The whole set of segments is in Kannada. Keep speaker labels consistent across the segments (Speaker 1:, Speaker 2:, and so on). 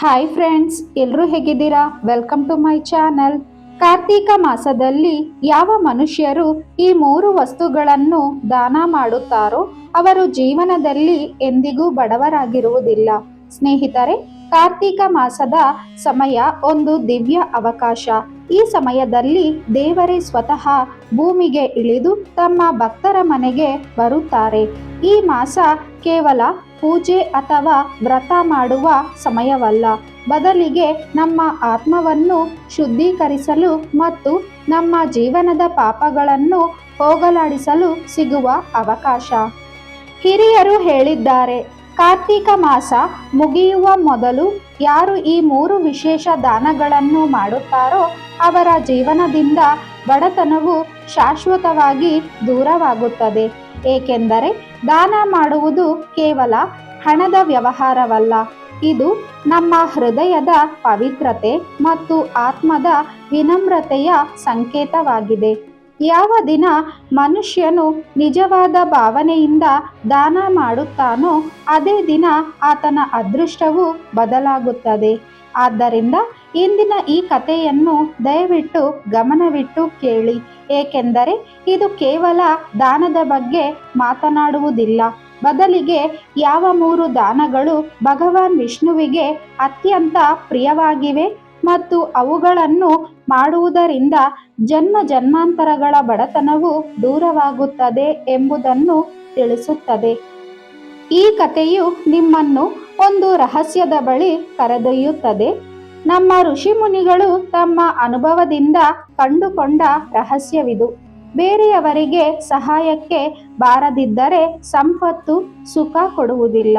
Speaker 1: ಹಾಯ್ ಫ್ರೆಂಡ್ಸ್ ಎಲ್ಲರೂ ಹೇಗಿದ್ದೀರಾ? ವೆಲ್ಕಮ್ ಟು ಮೈ ಚಾನಲ್ ಕಾರ್ತೀಕ ಮಾಸದಲ್ಲಿ ಯಾವ ಮನುಷ್ಯರು ಈ ಮೂರು ವಸ್ತುಗಳನ್ನು ದಾನ ಮಾಡುತ್ತಾರೋ, ಅವರು ಜೀವನದಲ್ಲಿ ಎಂದಿಗೂ ಬಡವರಾಗಿರುವುದಿಲ್ಲ. ಸ್ನೇಹಿತರೆ ಕಾರ್ತೀಕ ಮಾಸದ ಸಮಯ ಒಂದು ದಿವ್ಯ ಅವಕಾಶ. ಈ ಸಮಯದಲ್ಲಿ ದೇವರೇ ಸ್ವತಃ ಭೂಮಿಗೆ ಇಳಿದು ತಮ್ಮ ಭಕ್ತರ ಮನೆಗೆ ಬರುತ್ತಾರೆ. ಈ ಮಾಸ ಕೇವಲ ಪೂಜೆ ಅಥವಾ ವ್ರತ ಮಾಡುವ ಸಮಯವಲ್ಲ. ಬದಲಿಗೆ ನಮ್ಮ ಆತ್ಮವನ್ನು ಶುದ್ಧೀಕರಿಸಲು ಮತ್ತು ನಮ್ಮ ಜೀವನದ ಪಾಪಗಳನ್ನು ಹೋಗಲಾಡಿಸಲು ಸಿಗುವ ಅವಕಾಶ. ಹಿರಿಯರು ಹೇಳಿದ್ದಾರೆ ಕಾರ್ತೀಕ ಮಾಸ ಮುಗಿಯುವ ಮೊದಲು ಯಾರು ಈ ಮೂರು ವಿಶೇಷ ದಾನಗಳನ್ನು ಮಾಡುತ್ತಾರೋ ಅವರ ಜೀವನದಿಂದ ಬಡತನವು ಶಾಶ್ವತವಾಗಿ ದೂರವಾಗುತ್ತದೆ. ಏಕೆಂದರೆ ದಾನ ಮಾಡುವುದು ಕೇವಲ ಹಣದ ವ್ಯವಹಾರವಲ್ಲ, ಇದು ನಮ್ಮ ಹೃದಯದ ಪವಿತ್ರತೆ ಮತ್ತು ಆತ್ಮದ ವಿನಮ್ರತೆಯ ಸಂಕೇತವಾಗಿದೆ. ಯಾವ ದಿನ ಮನುಷ್ಯನು ನಿಜವಾದ ಭಾವನೆಯಿಂದ ದಾನ ಮಾಡುತ್ತಾನೋ ಅದೇ ದಿನ ಆತನ ಅದೃಷ್ಟವು ಬದಲಾಗುತ್ತದೆ. ಆದ್ದರಿಂದ ಇಂದಿನ ಈ ಕಥೆಯನ್ನು ದಯವಿಟ್ಟು ಗಮನವಿಟ್ಟು ಕೇಳಿ. ಏಕೆಂದರೆ ಇದು ಕೇವಲ ದಾನದ ಬಗ್ಗೆ ಮಾತನಾಡುವುದಿಲ್ಲ. ಬದಲಿಗೆ ಯಾವ ಮೂರು ದಾನಗಳು ಭಗವಾನ್ ವಿಷ್ಣುವಿಗೆ ಅತ್ಯಂತ ಪ್ರಿಯವಾಗಿವೆ? ಮತ್ತು ಅವುಗಳನ್ನು ಮಾಡುವುದರಿಂದ ಜನ್ಮ ಜನ್ಮಾಂತರಗಳ ಬಡತನವು ದೂರವಾಗುತ್ತದೆ ಎಂಬುದನ್ನು ತಿಳಿಸುತ್ತದೆ. ಈ ಕಥೆಯು ನಿಮ್ಮನ್ನು ಒಂದು ರಹಸ್ಯದ ಬಳಿ ಕರೆದೊಯ್ಯುತ್ತದೆ. ನಮ್ಮ ಋಷಿಮುನಿಗಳು ತಮ್ಮ ಅನುಭವದಿಂದ ಕಂಡುಕೊಂಡ ರಹಸ್ಯವಿದು. ಬೇರೆಯವರಿಗೆ ಸಹಾಯಕ್ಕೆ ಬಾರದಿದ್ದರೆ ಸಂಪತ್ತು ಸುಖ ಕೊಡುವುದಿಲ್ಲ.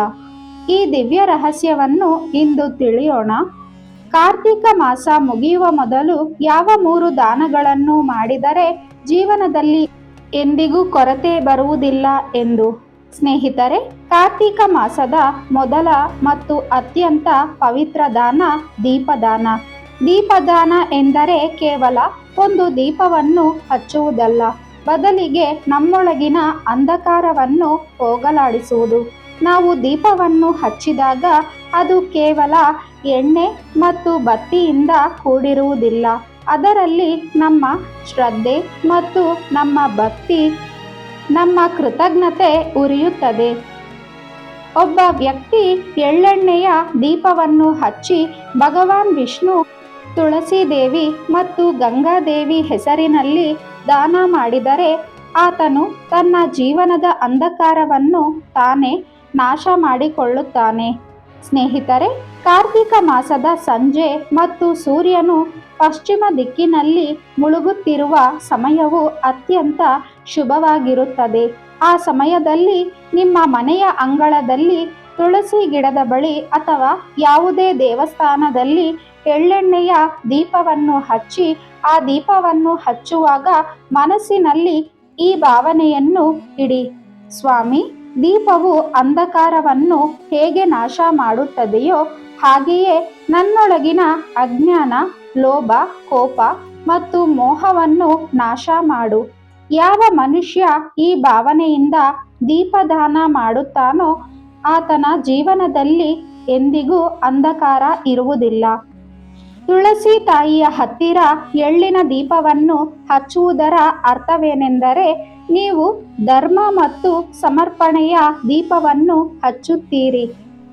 Speaker 1: ಈ ದಿವ್ಯ ರಹಸ್ಯವನ್ನು ಇಂದು ತಿಳಿಯೋಣ. ಕಾರ್ತಿಕ ಮಾಸ ಮುಗಿಯುವ ಮೊದಲು ಯಾವ ಮೂರು ದಾನಗಳನ್ನು ಮಾಡಿದರೆ ಜೀವನದಲ್ಲಿ ಎಂದಿಗೂ ಕೊರತೆ ಬರುವುದಿಲ್ಲ ಎಂದು? ಸ್ನೇಹಿತರೆ, ಕಾರ್ತಿಕ ಮಾಸದ ಮೊದಲ ಮತ್ತು ಅತ್ಯಂತ ಪವಿತ್ರ ದಾನ ದೀಪದಾನ. ದೀಪದಾನ ಎಂದರೆ ಕೇವಲ ಒಂದು ದೀಪವನ್ನು ಹಚ್ಚುವುದಲ್ಲ, ಬದಲಿಗೆ ನಮ್ಮೊಳಗಿನ ಅಂಧಕಾರವನ್ನು ಹೋಗಲಾಡಿಸುವುದು. ನಾವು ದೀಪವನ್ನು ಹಚ್ಚಿದಾಗ ಅದು ಕೇವಲ ಎಣ್ಣೆ ಮತ್ತು ಬತ್ತಿಯಿಂದ ಕೂಡಿರುವುದಿಲ್ಲ. ಅದರಲ್ಲಿ ನಮ್ಮ ಶ್ರದ್ಧೆ ಮತ್ತು ನಮ್ಮ ಭಕ್ತಿ, ನಮ್ಮ ಕೃತಜ್ಞತೆ ಉರಿಯುತ್ತದೆ. ಒಬ್ಬ ವ್ಯಕ್ತಿ ಎಳ್ಳೆಣ್ಣೆಯ ದೀಪವನ್ನು ಹಚ್ಚಿ ಭಗವಾನ್ ವಿಷ್ಣು ತುಳಸಿ ದೇವಿ ಮತ್ತು ಗಂಗಾದೇವಿ ಹೆಸರಿನಲ್ಲಿ ದಾನ ಮಾಡಿದರೆ ಆತನು ತನ್ನ ಜೀವನದ ಅಂಧಕಾರವನ್ನು ತಾನೇ ನಾಶ ಮಾಡಿಕೊಳ್ಳುತ್ತಾನೆ. ಸ್ನೇಹಿತರೆ, ಕಾರ್ತಿಕ ಮಾಸದ ಸಂಜೆ ಮತ್ತು ಸೂರ್ಯನು ಪಶ್ಚಿಮ ದಿಕ್ಕಿನಲ್ಲಿ ಮುಳುಗುತ್ತಿರುವ ಸಮಯವು ಅತ್ಯಂತ ಶುಭವಾಗಿರುತ್ತದೆ. ಆ ಸಮಯದಲ್ಲಿ ನಿಮ್ಮ ಮನೆಯ ಅಂಗಳದಲ್ಲಿ ತುಳಸಿ ಗಿಡದ ಬಳಿ ಅಥವಾ ಯಾವುದೇ ದೇವಸ್ಥಾನದಲ್ಲಿ ಎಳ್ಳೆಣ್ಣೆಯ ದೀಪವನ್ನು ಹಚ್ಚಿ, ಆ ದೀಪವನ್ನು ಹಚ್ಚುವಾಗ ಮನಸ್ಸಿನಲ್ಲಿ ಈ ಭಾವನೆಯನ್ನು ಇಡಿ. ಸ್ವಾಮಿ ದೀಪವು ಅಂಧಕಾರವನ್ನು ಹೇಗೆ ನಾಶ ಮಾಡುತ್ತದೆಯೋ ಹಾಗೆಯೇ ನನ್ನೊಳಗಿನ ಅಜ್ಞಾನ, ಲೋಭ, ಕೋಪ ಮತ್ತು ಮೋಹವನ್ನು ನಾಶ ಮಾಡು. ಯಾವ ಮನುಷ್ಯ ಈ ಭಾವನೆಯಿಂದ ದೀಪದಾನ ಮಾಡುತ್ತಾನೋ ಆತನ ಜೀವನದಲ್ಲಿ ಎಂದಿಗೂ ಅಂಧಕಾರ ಇರುವುದಿಲ್ಲ. ತುಳಸಿ ತಾಯಿಯ ಹತ್ತಿರ ಎಳ್ಳಿನ ದೀಪವನ್ನು ಹಚ್ಚುವುದರ ಅರ್ಥವೇನೆಂದರೆ ನೀವು ಧರ್ಮ ಮತ್ತು ಸಮರ್ಪಣೆಯ ದೀಪವನ್ನು ಹಚ್ಚುತ್ತೀರಿ.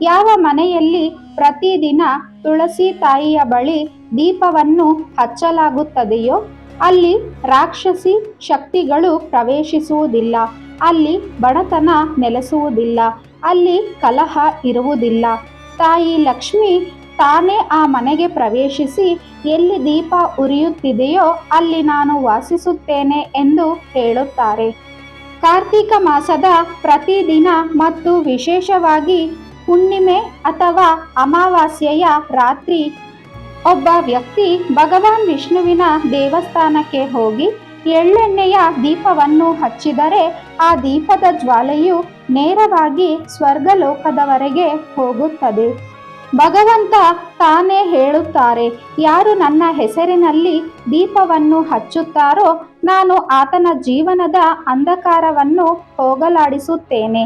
Speaker 1: ಯಾವ ಮನೆಯಲ್ಲಿ ಪ್ರತಿದಿನ ತುಳಸಿ ತಾಯಿಯ ಬಳಿ ದೀಪವನ್ನು ಹಚ್ಚಲಾಗುತ್ತದೆಯೋ, ಅಲ್ಲಿ ರಾಕ್ಷಸಿ ಶಕ್ತಿಗಳು ಪ್ರವೇಶಿಸುವುದಿಲ್ಲ, ಅಲ್ಲಿ ಬಡತನ ನೆಲೆಸುವುದಿಲ್ಲ, ಅಲ್ಲಿ ಕಲಹ ಇರುವುದಿಲ್ಲ. ತಾಯಿ ಲಕ್ಷ್ಮಿ ತಾನೇ ಆ ಮನೆಗೆ ಪ್ರವೇಶಿಸಿ ಎಲ್ಲಿ ದೀಪ ಉರಿಯುತ್ತಿದೆಯೋ ಅಲ್ಲಿ ನಾನು ವಾಸಿಸುತ್ತೇನೆ ಎಂದು ಹೇಳುತ್ತಾರೆ. ಕಾರ್ತಿಕ ಮಾಸದ ಪ್ರತಿದಿನ ಮತ್ತು ವಿಶೇಷವಾಗಿ ಹುಣ್ಣಿಮೆ ಅಥವಾ ಅಮಾವಾಸ್ಯೆಯ ರಾತ್ರಿ ಒಬ್ಬ ವ್ಯಕ್ತಿ ಭಗವಾನ್ ವಿಷ್ಣುವಿನ ದೇವಸ್ಥಾನಕ್ಕೆ ಹೋಗಿ ಎಳ್ಳೆಣ್ಣೆಯ ದೀಪವನ್ನು ಹಚ್ಚಿದರೆ ಆ ದೀಪದ ಜ್ವಾಲೆಯು ನೇರವಾಗಿ ಸ್ವರ್ಗಲೋಕದವರೆಗೆ ಹೋಗುತ್ತದೆ. ಭಗವಂತ ತಾನೇ ಹೇಳುತ್ತಾರೆ, ಯಾರು ನನ್ನ ಹೆಸರಿನಲ್ಲಿ ದೀಪವನ್ನು ಹಚ್ಚುತ್ತಾರೋ ನಾನು ಆತನ ಜೀವನದ ಅಂಧಕಾರವನ್ನು ಹೋಗಲಾಡಿಸುತ್ತೇನೆ.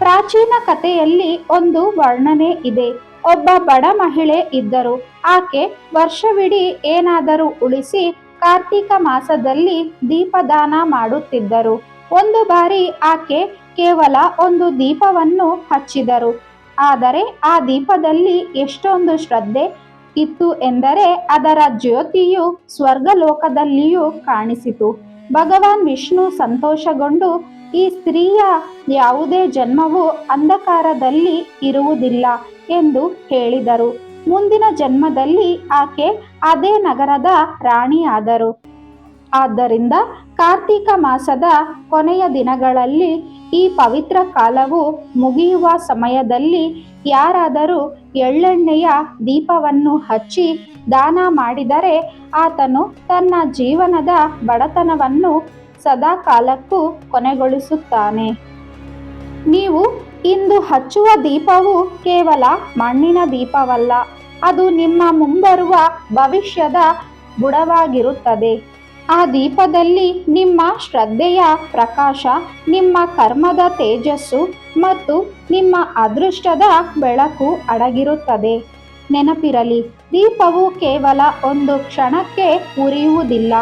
Speaker 1: ಪ್ರಾಚೀನ ಕಥೆಯಲ್ಲಿ ಒಂದು ವರ್ಣನೆ ಇದೆ. ಒಬ್ಬ ಬಡ ಮಹಿಳೆ ಇದ್ದರು. ಆಕೆ ವರ್ಷವಿಡೀ ಏನಾದರೂ ಉಳಿಸಿ ಕಾರ್ತೀಕ ಮಾಸದಲ್ಲಿ ದೀಪದಾನ ಮಾಡುತ್ತಿದ್ದರು. ಒಂದು ಬಾರಿ ಆಕೆ ಕೇವಲ ಒಂದು ದೀಪವನ್ನು ಹಚ್ಚಿದರು. ಆದರೆ ಆ ದೀಪದಲ್ಲಿ ಎಷ್ಟೊಂದು ಶ್ರದ್ಧೆ ಇತ್ತು ಎಂದರೆ ಅದರ ಜ್ಯೋತಿಯು ಸ್ವರ್ಗಲೋಕದಲ್ಲಿಯೂ ಕಾಣಿಸಿತು. ಭಗವಾನ್ ವಿಷ್ಣು ಸಂತೋಷಗೊಂಡು ಈ ಸ್ತ್ರೀಯ ಯಾವುದೇ ಜನ್ಮವು ಅಂಧಕಾರದಲ್ಲಿ ಇರುವುದಿಲ್ಲ ಎಂದು ಹೇಳಿದರು. ಮುಂದಿನ ಜನ್ಮದಲ್ಲಿ ಆಕೆ ಅದೇ ನಗರದ ರಾಣಿಯಾದರು. ಆದ್ದರಿಂದ ಕಾರ್ತೀಕ ಮಾಸದ ಕೊನೆಯ ದಿನಗಳಲ್ಲಿ ಈ ಪವಿತ್ರ ಕಾಲವು ಮುಗಿಯುವ ಸಮಯದಲ್ಲಿ ಯಾರಾದರೂ ಎಳ್ಳೆಣ್ಣೆಯ ದೀಪವನ್ನು ಹಚ್ಚಿ ದಾನ ಮಾಡಿದರೆ ಆತನು ತನ್ನ ಜೀವನದ ಬಡತನವನ್ನು ಸದಾ ಕಾಲಕ್ಕೂ ಕೊನೆಗೊಳಿಸುತ್ತಾನೆ. ನೀವು ಇಂದು ಹಚ್ಚುವ ದೀಪವು ಕೇವಲ ಮಣ್ಣಿನ ದೀಪವಲ್ಲ, ಅದು ನಿಮ್ಮ ಮುಂಬರುವ ಭವಿಷ್ಯದ ಬುಡವಾಗಿರುತ್ತದೆ. ಆ ದೀಪದಲ್ಲಿ ನಿಮ್ಮ ಶ್ರದ್ಧೆಯ ಪ್ರಕಾಶ, ನಿಮ್ಮ ಕರ್ಮದ ತೇಜಸ್ಸು ಮತ್ತು ನಿಮ್ಮ ಅದೃಷ್ಟದ ಬೆಳಕು ಅಡಗಿರುತ್ತದೆ. ನೆನಪಿರಲಿ, ದೀಪವು ಕೇವಲ ಒಂದು ಕ್ಷಣಕ್ಕೆ ಉರಿಯುವುದಿಲ್ಲ.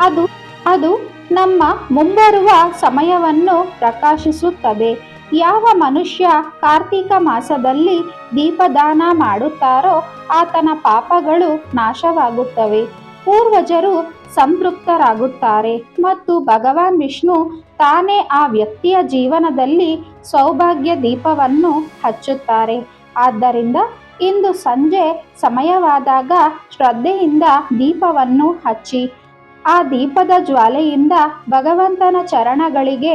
Speaker 1: ಅದು ಅದು ನಮ್ಮ ಮುಂಬರುವ ಸಮಯವನ್ನು ಪ್ರಕಾಶಿಸುತ್ತದೆ. ಯಾವ ಮನುಷ್ಯ ಕಾರ್ತಿಕ ಮಾಸದಲ್ಲಿ ದೀಪದಾನ ಮಾಡುತ್ತಾರೋ ಆತನ ಪಾಪಗಳು ನಾಶವಾಗುತ್ತವೆ. ಪೂರ್ವಜರು ಸಂತೃಪ್ತರಾಗುತ್ತಾರೆ. ಮತ್ತು ಭಗವಾನ್ ವಿಷ್ಣು ತಾನೇ ಆ ವ್ಯಕ್ತಿಯ ಜೀವನದಲ್ಲಿ ಸೌಭಾಗ್ಯ ದೀಪವನ್ನು ಹಚ್ಚುತ್ತಾರೆ. ಆದ್ದರಿಂದ ಇಂದು ಸಂಜೆ ಸಮಯವಾದಾಗ ಶ್ರದ್ಧೆಯಿಂದ ದೀಪವನ್ನು ಹಚ್ಚಿ, ಆ ದೀಪದ ಜ್ವಾಲೆಯಿಂದ ಭಗವಂತನ ಚರಣಗಳಿಗೆ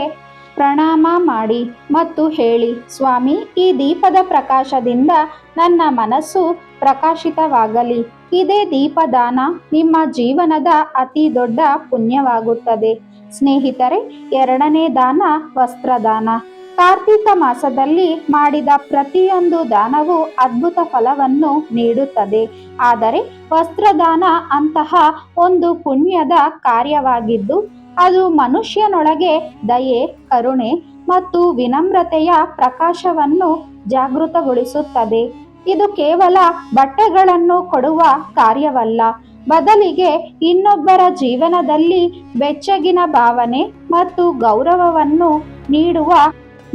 Speaker 1: ಪ್ರಣಾಮ ಮಾಡಿ ಮತ್ತು ಹೇಳಿ, ಸ್ವಾಮಿ, ಈ ದೀಪದ ಪ್ರಕಾಶದಿಂದ ನನ್ನ ಮನಸ್ಸು ಪ್ರಕಾಶಿತವಾಗಲಿ. ಇದೇ ದೀಪದಾನ ನಿಮ್ಮ ಜೀವನದ ಅತಿ ದೊಡ್ಡ ಪುಣ್ಯವಾಗುತ್ತದೆ. ಸ್ನೇಹಿತರೆ, ಎರಡನೇ ದಾನ ವಸ್ತ್ರದಾನ. ಕಾರ್ತಿಕ ಮಾಸದಲ್ಲಿ ಮಾಡಿದ ಪ್ರತಿಯೊಂದು ದಾನವು ಅದ್ಭುತ ಫಲವನ್ನು ನೀಡುತ್ತದೆ. ಆದರೆ, ವಸ್ತ್ರದಾನ ಅಂತಹ ಒಂದು ಪುಣ್ಯದ ಕಾರ್ಯವಾಗಿದ್ದು ಅದು ಮನುಷ್ಯನೊಳಗೆ ದಯೆ, ಕರುಣೆ ಮತ್ತು ವಿನಮ್ರತೆಯ ಪ್ರಕಾಶವನ್ನು ಜಾಗೃತಗೊಳಿಸುತ್ತದೆ. ಇದು ಕೇವಲ ಬಟ್ಟೆಗಳನ್ನು ಕೊಡುವ ಕಾರ್ಯವಲ್ಲ, ಬದಲಿಗೆ ಇನ್ನೊಬ್ಬರ ಜೀವನದಲ್ಲಿ ಬೆಚ್ಚಗಿನ ಭಾವನೆ ಮತ್ತು ಗೌರವವನ್ನು ನೀಡುವ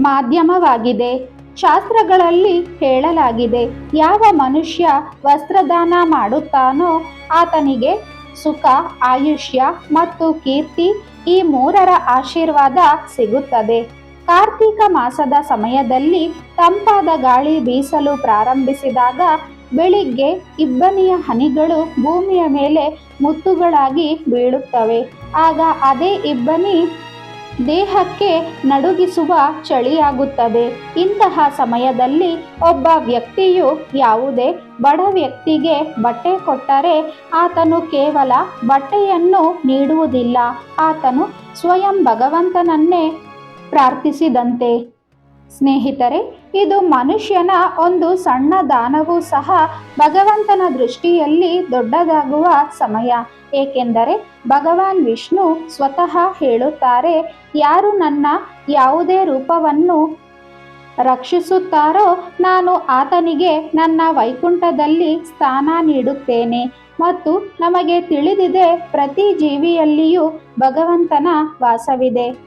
Speaker 1: ಮಾಧ್ಯಮವಾಗಿದೆ. ಶಾಸ್ತ್ರಗಳಲ್ಲಿ ಹೇಳಲಾಗಿದೆ, ಯಾವ ಮನುಷ್ಯ ವಸ್ತ್ರದಾನ ಮಾಡುತ್ತಾನೋ ಆತನಿಗೆ ಸುಖ, ಆಯುಷ್ಯ ಮತ್ತು ಕೀರ್ತಿ ಈ ಮೂರರ ಆಶೀರ್ವಾದ ಸಿಗುತ್ತದೆ. ಕಾರ್ತೀಕ ಮಾಸದ ಸಮಯದಲ್ಲಿ ತಂಪಾದ ಗಾಳಿ ಬೀಸಲು ಪ್ರಾರಂಭಿಸಿದಾಗ ಬೆಳಿಗ್ಗೆ ಇಬ್ಬನಿಯ ಹನಿಗಳು ಭೂಮಿಯ ಮೇಲೆ ಮುತ್ತುಗಳಾಗಿ ಬೀಳುತ್ತವೆ. ಆಗ ಅದೇ ಇಬ್ಬನಿ ದೇಹಕ್ಕೆ ನಡುಗಿಸುವ ಚಳಿಯಾಗುತ್ತದೆ. ಇಂತಹ ಸಮಯದಲ್ಲಿ ಒಬ್ಬ ವ್ಯಕ್ತಿಯು ಯಾವುದೇ ಬಡ ವ್ಯಕ್ತಿಗೆ ಬಟ್ಟೆ ಕೊಟ್ಟರೆ ಆತನು ಕೇವಲ ಬಟ್ಟೆಯನ್ನು ನೀಡುವುದಿಲ್ಲ. ಆತನು ಸ್ವಯಂ ಭಗವಂತನನ್ನೇ ಪ್ರಾರ್ಥಿಸಿದಂತೆ. ಸ್ನೇಹಿತರೆ, ಇದು ಮನುಷ್ಯನ ಒಂದು ಸಣ್ಣ ದಾನವೂ ಸಹ ಭಗವಂತನ ದೃಷ್ಟಿಯಲ್ಲಿ ದೊಡ್ಡದಾಗುವ ಸಮಯ. ಏಕೆಂದರೆ, ಭಗವಾನ್ ವಿಷ್ಣು ಸ್ವತಃ ಹೇಳುತ್ತಾರೆ, ಯಾರು ನನ್ನ ಯಾವುದೇ ರೂಪವನ್ನು ರಕ್ಷಿಸುತ್ತಾರೋ ನಾನು ಆತನಿಗೆ ನನ್ನ ವೈಕುಂಠದಲ್ಲಿ ಸ್ಥಾನ ನೀಡುತ್ತೇನೆ. ಮತ್ತು ನಮಗೆ ತಿಳಿದಿದೆ ಪ್ರತಿ ಜೀವಿಯಲ್ಲಿಯೂ ಭಗವಂತನ ವಾಸವಿದೆ.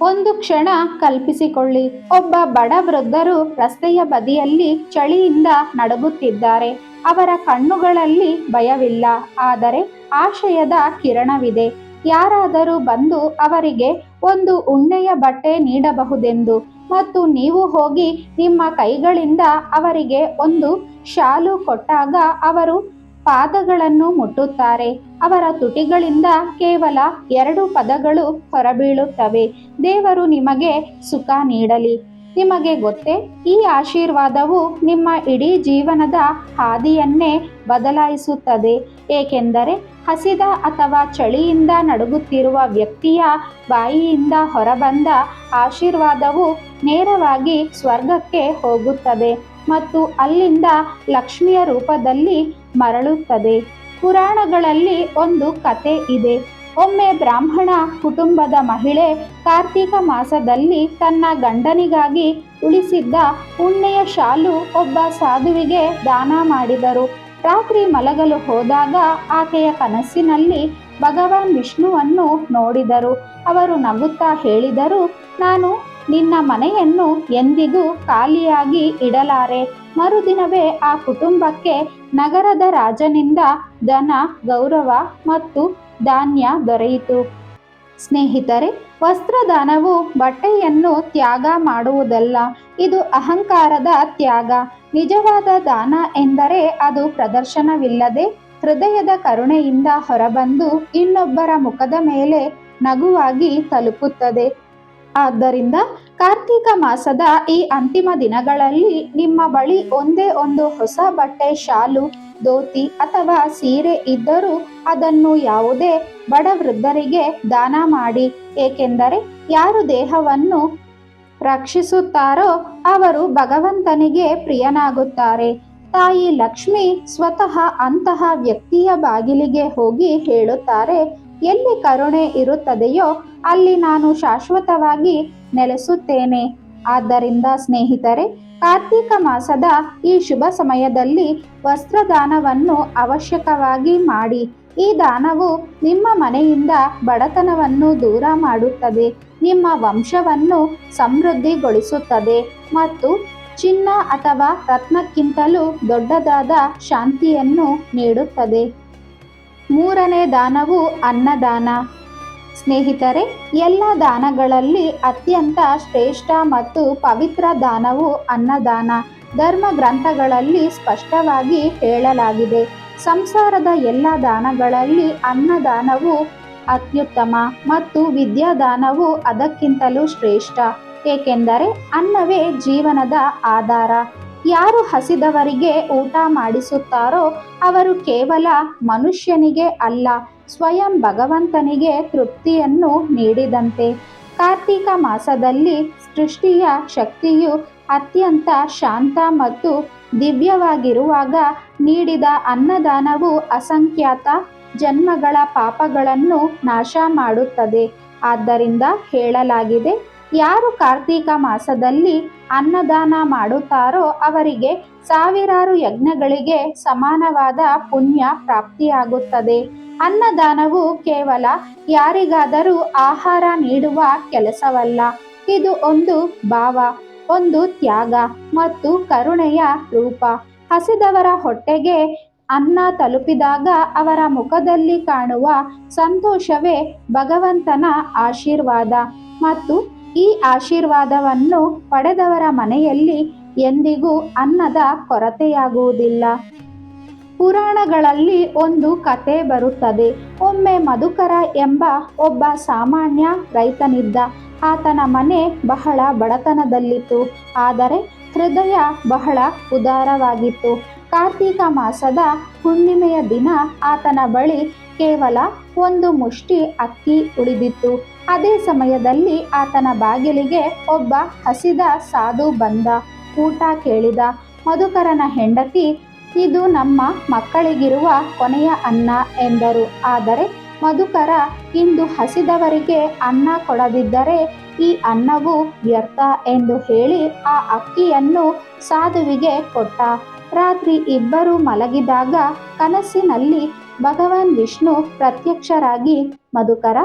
Speaker 1: ಒಂದು ಕ್ಷಣ ಕಲ್ಪಿಸಿಕೊಳ್ಳಿ. ಒಬ್ಬ ಬಡ ವೃದ್ಧರು ರಸ್ತೆಯ ಬದಿಯಲ್ಲಿ ಚಳಿಯಿಂದ ನಡುಗುತ್ತಿದ್ದಾರೆ. ಅವರ ಕಣ್ಣುಗಳಲ್ಲಿ ಭಯವಿಲ್ಲ. ಆದರೆ ಆಶಯದ ಕಿರಣವಿದೆ. ಯಾರಾದರೂ ಬಂದು ಅವರಿಗೆ ಒಂದು ಉಣ್ಣೆಯ ಬಟ್ಟೆ ನೀಡಬಹುದೆಂದು. ಮತ್ತು ನೀವು ಹೋಗಿ ನಿಮ್ಮ ಕೈಗಳಿಂದ ಅವರಿಗೆ ಒಂದು ಶಾಲು ಕೊಟ್ಟಾಗ ಅವರು ಪಾದಗಳನ್ನು ಮುಟ್ಟುತ್ತಾರೆ. ಅವರ ತುಟಿಗಳಿಂದ ಕೇವಲ ಎರಡು ಪದಗಳು ಹೊರಬೀಳುತ್ತವೆ. ದೇವರು ನಿಮಗೆ ಸುಖ ನೀಡಲಿ. ನಿಮಗೆ ಗೊತ್ತೇ, ಈ ಆಶೀರ್ವಾದವು ನಿಮ್ಮ ಇಡೀ ಜೀವನದ ಹಾದಿಯನ್ನೇ ಬದಲಾಯಿಸುತ್ತದೆ. ಏಕೆಂದರೆ ಹಸಿದ ಅಥವಾ ಚಳಿಯಿಂದ ನಡುಗುತ್ತಿರುವ ವ್ಯಕ್ತಿಯ ಬಾಯಿಯಿಂದ ಹೊರಬಂದ ಆಶೀರ್ವಾದವು ನೇರವಾಗಿ ಸ್ವರ್ಗಕ್ಕೆ ಹೋಗುತ್ತದೆ ಮತ್ತು ಅಲ್ಲಿಂದ ಲಕ್ಷ್ಮಿಯ ರೂಪದಲ್ಲಿ ಮರಳುತ್ತದೆ. ಪುರಾಣಗಳಲ್ಲಿ ಒಂದು ಕತೆ ಇದೆ. ಒಮ್ಮೆ ಬ್ರಾಹ್ಮಣ ಕುಟುಂಬದ ಮಹಿಳೆ ಕಾರ್ತೀಕ ಮಾಸದಲ್ಲಿ ತನ್ನ ಗಂಡನಿಗಾಗಿ ಉಳಿಸಿದ್ದ ಉಣ್ಣೆಯ ಶಾಲು ಒಬ್ಬ ಸಾಧುವಿಗೆ ದಾನ ಮಾಡಿದರು. ರಾತ್ರಿ ಮಲಗಲು ಹೋದಾಗ ಆಕೆಯ ಕನಸಿನಲ್ಲಿ ಭಗವಾನ್ ವಿಷ್ಣುವನ್ನು ನೋಡಿದರು. ಅವರು ನಗುತ್ತಾ ಹೇಳಿದರು, ನಾನು ನಿನ್ನ ಮನೆಯನ್ನು ಎಂದಿಗೂ ಖಾಲಿಯಾಗಿ ಇಡಲಾರೆ. ಮರುದಿನವೇ ಆ ಕುಟುಂಬಕ್ಕೆ ನಗರದ ರಾಜನಿಂದ ಧನ, ಗೌರವ ಮತ್ತು ಧಾನ್ಯ ದೊರೆಯಿತು. ಸ್ನೇಹಿತರೆ, ವಸ್ತ್ರದಾನವು ಬಟ್ಟೆಯನ್ನು ತ್ಯಾಗ ಮಾಡುವುದಲ್ಲ, ಇದು ಅಹಂಕಾರದ ತ್ಯಾಗ. ನಿಜವಾದ ದಾನ ಎಂದರೆ ಅದು ಪ್ರದರ್ಶನವಿಲ್ಲದೆ ಹೃದಯದ ಕರುಣೆಯಿಂದ ಹೊರಬಂದು ಇನ್ನೊಬ್ಬರ ಮುಖದ ಮೇಲೆ ನಗುವಾಗಿ ತಲುಪುತ್ತದೆ. ಆದ್ದರಿಂದ ಕಾರ್ತಿಕ ಮಾಸದ ಈ ಅಂತಿಮ ದಿನಗಳಲ್ಲಿ ನಿಮ್ಮ ಬಳಿ ಒಂದೇ ಒಂದು ಹೊಸ ಬಟ್ಟೆ, ಶಾಲು ಧೋತಿ ಅಥವಾ ಸೀರೆ ಇದ್ದರೂ ಅದನ್ನು ಯಾವುದೇ ಬಡ ವೃದ್ಧರಿಗೆ ದಾನ ಮಾಡಿ. ಏಕೆಂದರೆ ಯಾರು ದೇಹವನ್ನು ರಕ್ಷಿಸುತ್ತಾರೋ ಅವರು ಭಗವಂತನಿಗೆ ಪ್ರಿಯನಾಗುತ್ತಾರೆ. ತಾಯಿ ಲಕ್ಷ್ಮಿ ಸ್ವತಃ ಅಂತಹ ವ್ಯಕ್ತಿಯ ಬಾಗಿಲಿಗೆ ಹೋಗಿ ಹೇಳುತ್ತಾರೆ, ಎಲ್ಲಿ ಕರುಣೆ ಇರುತ್ತದೆಯೋ ಅಲ್ಲಿ ನಾನು ಶಾಶ್ವತವಾಗಿ ನೆಲೆಸುತ್ತೇನೆ. ಆದ್ದರಿಂದ ಸ್ನೇಹಿತರೆ ಕಾರ್ತೀಕ ಮಾಸದ ಈ ಶುಭ ಸಮಯದಲ್ಲಿ ವಸ್ತ್ರದಾನವನ್ನು ಅವಶ್ಯಕವಾಗಿ ಮಾಡಿ. ಈ ದಾನವು ನಿಮ್ಮ ಮನೆಯಿಂದ ಬಡತನವನ್ನು ದೂರ ಮಾಡುತ್ತದೆ. ನಿಮ್ಮ ವಂಶವನ್ನು ಸಮೃದ್ಧಿಗೊಳಿಸುತ್ತದೆ ಮತ್ತು ಚಿನ್ನ ಅಥವಾ ರತ್ನಕ್ಕಿಂತಲೂ ದೊಡ್ಡದಾದ ಶಾಂತಿಯನ್ನು ನೀಡುತ್ತದೆ. ಮೂರನೇ ದಾನವು ಅನ್ನದಾನ. ಸ್ನೇಹಿತರೆ, ಎಲ್ಲ ದಾನಗಳಲ್ಲಿ ಅತ್ಯಂತ ಶ್ರೇಷ್ಠ ಮತ್ತು ಪವಿತ್ರ ದಾನವು ಅನ್ನದಾನ. ಧರ್ಮ ಗ್ರಂಥಗಳಲ್ಲಿ ಸ್ಪಷ್ಟವಾಗಿ ಹೇಳಲಾಗಿದೆ. ಸಂಸಾರದ ಎಲ್ಲ ದಾನಗಳಲ್ಲಿ ಅನ್ನದಾನವು ಅತ್ಯುತ್ತಮ ಮತ್ತು ವಿದ್ಯಾದಾನವು ಅದಕ್ಕಿಂತಲೂ ಶ್ರೇಷ್ಠ. ಏಕೆಂದರೆ ಅನ್ನವೇ ಜೀವನದ ಆಧಾರ. ಯಾರು ಹಸಿದವರಿಗೆ ಊಟ ಮಾಡಿಸುತ್ತಾರೋ ಅವರು ಕೇವಲ ಮನುಷ್ಯನಿಗೆ ಅಲ್ಲ. ಸ್ವಯಂ ಭಗವಂತನಿಗೆ ತೃಪ್ತಿಯನ್ನು ನೀಡಿದಂತೆ. ಕಾರ್ತೀಕ ಮಾಸದಲ್ಲಿ ಸೃಷ್ಟಿಯ ಶಕ್ತಿಯು ಅತ್ಯಂತ ಶಾಂತ ಮತ್ತು ದಿವ್ಯವಾಗಿರುವಾಗ ನೀಡಿದ ಅನ್ನದಾನವು ಅಸಂಖ್ಯಾತ ಜನ್ಮಗಳ ಪಾಪಗಳನ್ನು ನಾಶ ಮಾಡುತ್ತದೆ. ಆದ್ದರಿಂದ ಹೇಳಲಾಗಿದೆ ಯಾರು ಕಾರ್ತೀಕ ಮಾಸದಲ್ಲಿ ಅನ್ನದಾನ ಮಾಡುತ್ತಾರೋ ಅವರಿಗೆ ಸಾವಿರಾರು ಯಜ್ಞಗಳಿಗೆ ಸಮಾನವಾದ ಪುಣ್ಯ ಪ್ರಾಪ್ತಿಯಾಗುತ್ತದೆ. ಅನ್ನದಾನವು ಕೇವಲ ಯಾರಿಗಾದರೂ ಆಹಾರ ನೀಡುವ ಕೆಲಸವಲ್ಲ. ಇದು ಒಂದು ಭಾವ, ಒಂದು ತ್ಯಾಗ ಮತ್ತು ಕರುಣೆಯ ರೂಪ. ಹಸಿದವರ ಹೊಟ್ಟೆಗೆ ಅನ್ನ ತಲುಪಿದಾಗ ಅವರ ಮುಖದಲ್ಲಿ ಕಾಣುವ ಸಂತೋಷವೇ ಭಗವಂತನ ಆಶೀರ್ವಾದ ಮತ್ತು ಈ ಆಶೀರ್ವಾದವನ್ನು ಪಡೆದವರ ಮನೆಯಲ್ಲಿ ಎಂದಿಗೂ ಅನ್ನದ ಕೊರತೆಯಾಗುವುದಿಲ್ಲ. ಪುರಾಣಗಳಲ್ಲಿ ಒಂದು ಕತೆ ಬರುತ್ತದೆ. ಒಮ್ಮೆ ಮಧುಕರ ಎಂಬ ಒಬ್ಬ ಸಾಮಾನ್ಯ ರೈತನಿದ್ದ. ಆತನ ಮನೆ ಬಹಳ ಬಡತನದಲ್ಲಿತ್ತು. ಆದರೆ ಹೃದಯ ಬಹಳ ಉದಾರವಾಗಿತ್ತು. ಕಾರ್ತೀಕ ಮಾಸದ ಹುಣ್ಣಿಮೆಯ ದಿನ ಆತನ ಬಳಿ ಕೇವಲ ಒಂದು ಮುಷ್ಟಿ ಅಕ್ಕಿ ಉಳಿದಿತ್ತು. ಅದೇ ಸಮಯದಲ್ಲಿ ಆತನ ಬಾಗಿಲಿಗೆ ಒಬ್ಬ ಹಸಿದ ಸಾಧು ಬಂದ. ಊಟ ಕೇಳಿದ. ಮಧುಕರನ ಹೆಂಡತಿ, ಇದು ನಮ್ಮ ಮಕ್ಕಳಿಗಿರುವ ಕೊನೆಯ ಅನ್ನ ಎಂದರು. ಆದರೆ ಮಧುಕರ ಇಂದು ಹಸಿದವರಿಗೆ ಅನ್ನ ಕೊಡದಿದ್ದರೆ ಈ ಅನ್ನವು ವ್ಯರ್ಥ ಎಂದು ಹೇಳಿ ಆ ಅಕ್ಕಿಯನ್ನು ಸಾಧುವಿಗೆ ಕೊಟ್ಟ. ರಾತ್ರಿ ಇಬ್ಬರು ಮಲಗಿದಾಗ ಕನಸಿನಲ್ಲಿ ಭಗವಾನ್ ವಿಷ್ಣು ಪ್ರತ್ಯಕ್ಷರಾಗಿ, ಮಧುಕರ,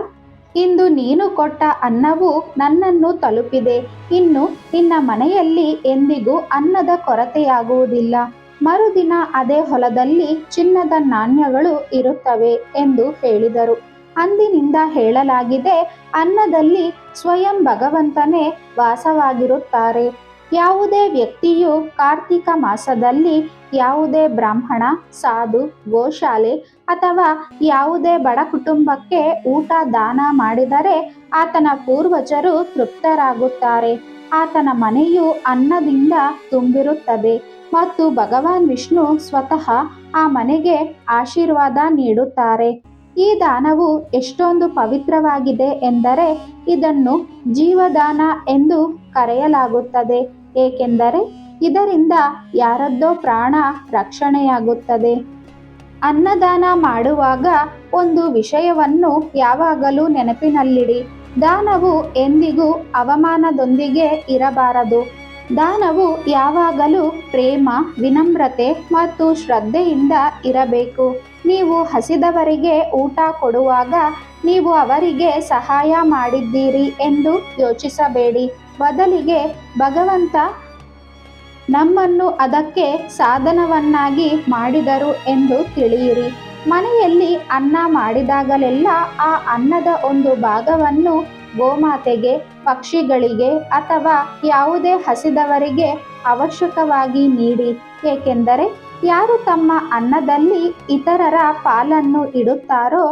Speaker 1: ಇಂದು ನೀನು ಕೊಟ್ಟ ಅನ್ನವು ನನ್ನನ್ನು ತಲುಪಿದೆ. ಇನ್ನು ನಿನ್ನ ಮನೆಯಲ್ಲಿ ಎಂದಿಗೂ ಅನ್ನದ ಕೊರತೆಯಾಗುವುದಿಲ್ಲ. ಮರುದಿನ ಅದೇ ಹೊಲದಲ್ಲಿ ಚಿನ್ನದ ನಾಣ್ಯಗಳು ಇರುತ್ತವೆ ಎಂದು ಹೇಳಿದರು. ಅಂದಿನಿಂದ ಹೇಳಲಾಗಿದೆ, ಅನ್ನದಲ್ಲಿ ಸ್ವಯಂ ಭಗವಂತನೇ ವಾಸವಾಗಿರುತ್ತಾರೆ. ಯಾವುದೇ ವ್ಯಕ್ತಿಯು ಕಾರ್ತಿಕ ಮಾಸದಲ್ಲಿ ಯಾವುದೇ ಬ್ರಾಹ್ಮಣ, ಸಾಧು, ಗೋಶಾಲೆ ಅಥವಾ ಯಾವುದೇ ಬಡ ಕುಟುಂಬಕ್ಕೆ ಊಟ, ದಾನ ಮಾಡಿದರೆ ಆತನ ಪೂರ್ವಜರು ತೃಪ್ತರಾಗುತ್ತಾರೆ. ಆತನ ಮನೆಯು ಅನ್ನದಿಂದ ತುಂಬಿರುತ್ತದೆ ಮತ್ತು ಭಗವಾನ್ ವಿಷ್ಣು ಸ್ವತಃ ಆ ಮನೆಗೆ ಆಶೀರ್ವಾದ ನೀಡುತ್ತಾರೆ. ಈ ದಾನವು ಎಷ್ಟೊಂದು ಪವಿತ್ರವಾಗಿದೆ ಎಂದರೆ ಇದನ್ನು ಜೀವದಾನ ಎಂದು ಕರೆಯಲಾಗುತ್ತದೆ. ಏಕೆಂದರೆ ಇದರಿಂದ ಯಾರದ್ದೋ ಪ್ರಾಣ ರಕ್ಷಣೆಯಾಗುತ್ತದೆ. ಅನ್ನದಾನ ಮಾಡುವಾಗ ಒಂದು ವಿಷಯವನ್ನು ಯಾವಾಗಲೂ ನೆನಪಿನಲ್ಲಿಡಿ. ದಾನವು ಎಂದಿಗೂ ಅವಮಾನದೊಂದಿಗೆ ಇರಬಾರದು. ದಾನವು ಯಾವಾಗಲೂ ಪ್ರೇಮ, ವಿನಮ್ರತೆ ಮತ್ತು ಶ್ರದ್ಧೆಯಿಂದ ಇರಬೇಕು. ನೀವು ಹಸಿದವರಿಗೆ ಊಟ ಕೊಡುವಾಗ ನೀವು ಅವರಿಗೆ ಸಹಾಯ ಮಾಡಿದ್ದೀರಿ ಎಂದು ಯೋಚಿಸಬೇಡಿ. ಬದಲಿಗೆ ಭಗವಂತ ನಮ್ಮನ್ನು ಅದಕ್ಕೆ ಸಾಧನವನ್ನಾಗಿ ಮಾಡಿದರು ಎಂದು ತಿಳಿಯಿರಿ. ಮನೆಯಲ್ಲಿ ಅನ್ನ ಮಾಡಿದಾಗಲೆಲ್ಲ ಆ ಅನ್ನದ ಒಂದು ಭಾಗವನ್ನು ಗೋಮಾತೆಗೆ, ಪಕ್ಷಿಗಳಿಗೆ ಅಥವಾ ಯಾವುದೇ ಹಸಿದವರಿಗೆ ಅವಶ್ಯಕವಾಗಿ ನೀಡಿ. ಏಕೆಂದರೆ ಯಾರು ತಮ್ಮ ಅನ್ನದಲ್ಲಿ ಇತರರ ಪಾಲನ್ನು ಇಡುತ್ತಾರೋ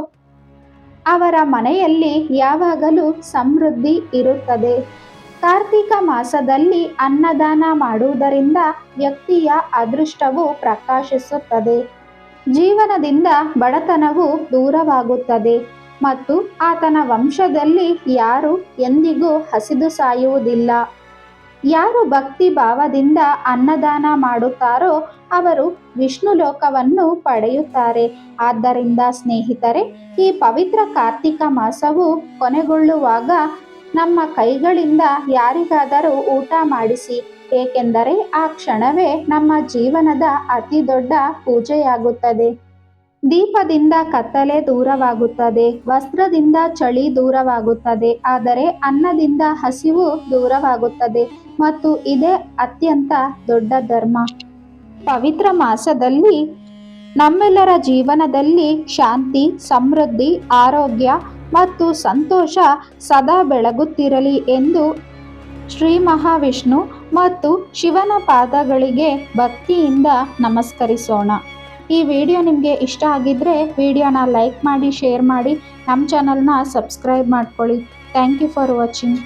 Speaker 1: ಅವರ ಮನೆಯಲ್ಲಿ ಯಾವಾಗಲೂ ಸಮೃದ್ಧಿ ಇರುತ್ತದೆ. ಕಾರ್ತಿಕ ಮಾಸದಲ್ಲಿ ಅನ್ನದಾನ ಮಾಡುವುದರಿಂದ ವ್ಯಕ್ತಿಯ ಅದೃಷ್ಟವು ಪ್ರಕಾಶಿಸುತ್ತದೆ. ಜೀವನದಿಂದ ಬಡತನವು ದೂರವಾಗುತ್ತದೆ ಮತ್ತು ಆತನ ವಂಶದಲ್ಲಿ ಯಾರು ಎಂದಿಗೂ ಹಸಿದು ಸಾಯುವುದಿಲ್ಲ. ಯಾರು ಭಕ್ತಿ ಭಾವದಿಂದ ಅನ್ನದಾನ ಮಾಡುತ್ತಾರೋ ಅವರು ವಿಷ್ಣು ಲೋಕವನ್ನು ಪಡೆಯುತ್ತಾರೆ. ಆದ್ದರಿಂದ ಸ್ನೇಹಿತರೆ, ಈ ಪವಿತ್ರ ಕಾರ್ತಿಕ ಮಾಸವು ಕೊನೆಗೊಳ್ಳುವಾಗ ನಮ್ಮ ಕೈಗಳಿಂದ ಯಾರಿಗಾದರೂ ಊಟ ಮಾಡಿಸಿ, ಏಕೆಂದರೆ ಆ ಕ್ಷಣವೇ ನಮ್ಮ ಜೀವನದ ಅತಿ ದೊಡ್ಡ ಪೂಜೆಯಾಗುತ್ತದೆ. ದೀಪದಿಂದ ಕತ್ತಲೆ ದೂರವಾಗುತ್ತದೆ, ವಸ್ತ್ರದಿಂದ ಚಳಿ ದೂರವಾಗುತ್ತದೆ, ಆದರೆ ಅನ್ನದಿಂದ ಹಸಿವು ದೂರವಾಗುತ್ತದೆ ಮತ್ತು ಇದೇ ಅತ್ಯಂತ ದೊಡ್ಡ ಧರ್ಮ. ಪವಿತ್ರ ಮಾಸದಲ್ಲಿ ನಮ್ಮೆಲ್ಲರ ಜೀವನದಲ್ಲಿ ಶಾಂತಿ, ಸಮೃದ್ಧಿ, ಆರೋಗ್ಯ ಮತ್ತು ಸಂತೋಷ ಸದಾ ಬೆಳಗುತ್ತಿರಲಿ ಎಂದು ಶ್ರೀ ಮಹಾವಿಷ್ಣು ಮತ್ತು ಶಿವನ ಪಾದಗಳಿಗೆ ಭಕ್ತಿಯಿಂದ ನಮಸ್ಕರಿಸೋಣ. ಈ ವಿಡಿಯೋ ನಿಮಗೆ ಇಷ್ಟ ಆಗಿದ್ದರೆ ವಿಡಿಯೋನ ಲೈಕ್ ಮಾಡಿ, ಶೇರ್ ಮಾಡಿ, ನಮ್ಮ ಚಾನಲ್ನ ಸಬ್ಸ್ಕ್ರೈಬ್ ಮಾಡ್ಕೊಳ್ಳಿ. Thank you for watching.